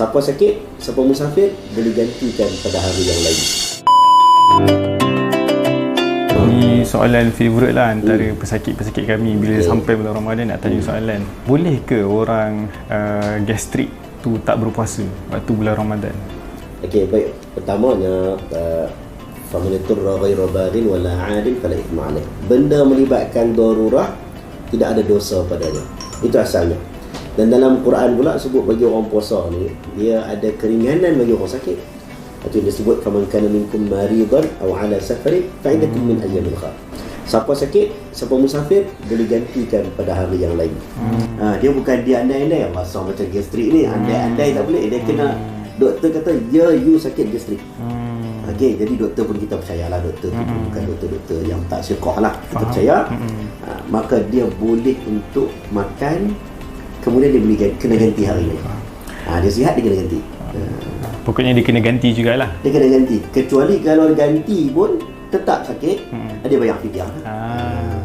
Siapa sakit, siapa musafir boleh gantikan pada hari yang lain. Ni soalan favourite lah antara pesakit-pesakit kami bila Okay. sampai bulan Ramadan nak tanya soalan. Boleh ke orang uh, gastrik tu tak berpuasa waktu bulan Ramadan? Okey, baik. Pertamanya uh, faman turra ghayra baghin wala 'adin fala ithma alaih. Benda melibatkan darurah tidak ada dosa padanya. Itu asalnya. Dan dalam Quran pula sebut bagi orang puasa ni dia ada keringanan bagi orang sakit. Itu dia sebut faman kana minkum maridan aw ala safarin fa iddatun min ayyamin ukhra. Siapa sakit, siapa musafir boleh gantikan pada hari yang lain. Ha, dia bukan dia andai-andai rasa macam gastrik ni, andai-andai tak boleh. Dia kena doktor kata ya you sakit gastrik. Hmm. Okey, jadi doktor pun kita percayalah doktor tu mm bukan doktor-doktor yang tak syekah lah. Kita percaya. Ha, maka dia boleh untuk makan kemudian dia gan- kena ganti hari ni. Ha, dia sihat dia kena ganti. Ha, Pokoknya dia kena ganti jugalah. dia kena ganti. Kecuali kalau ganti pun tetap sakit, dia bayar fidyah. Ah.